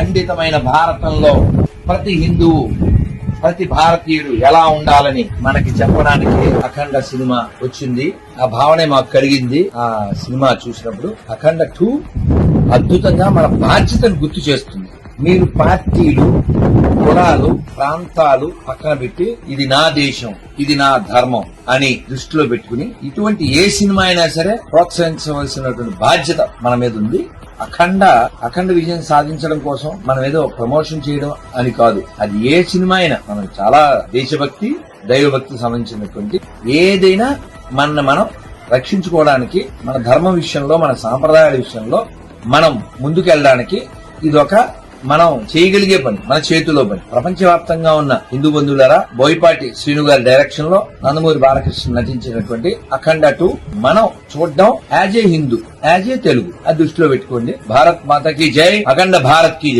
ఖండితమైన భారతంలో ప్రతి హిందువు ప్రతి భారతీయుడు ఎలా ఉండాలని మనకి చెప్పడానికి అఖండ సినిమా వచ్చింది. ఆ భావనే మాకు కలిగింది. ఆ సినిమా చూసినప్పుడు అఖండ టూ అద్భుతంగా మన బాధ్యతను గుర్తు చేస్తుంది. మీరు పార్టీలు కులాలు ప్రాంతాలు పక్కన పెట్టి ఇది నా దేశం ఇది నా ధర్మం అని దృష్టిలో పెట్టుకుని ఇటువంటి ఏ సినిమా అయినా సరే ప్రోత్సహించవలసినటువంటి బాధ్యత మన మీద ఉంది. అఖండ అఖండ విజయం సాధించడం కోసం మనం ఏదో ప్రమోషన్ చేయడం అని కాదు. అది ఏ సినిమా అయినా మనం చాలా దేశభక్తి దైవభక్తి సంబంధించినటువంటి ఏదైనా మన మనం రక్షించుకోవడానికి మన ధర్మం విషయంలో మన సాంప్రదాయాల విషయంలో మనం ముందుకెళ్ళడానికి ఇది ఒక మనం చేయగలిగే పని మన చేతిలో పని. ప్రపంచవ్యాప్తంగా ఉన్న హిందూ బంధువులరా బోయపాటి శ్రీను గారి డైరెక్షన్లో నందమూరి బాలకృష్ణ నటించినటువంటి అఖండ టూ మనం చూడడం as a Hindu as a Telugu. అది దృష్టిలో పెట్టుకోండి. భారత్ మాతకి జై అఖండ భారత్కి జై.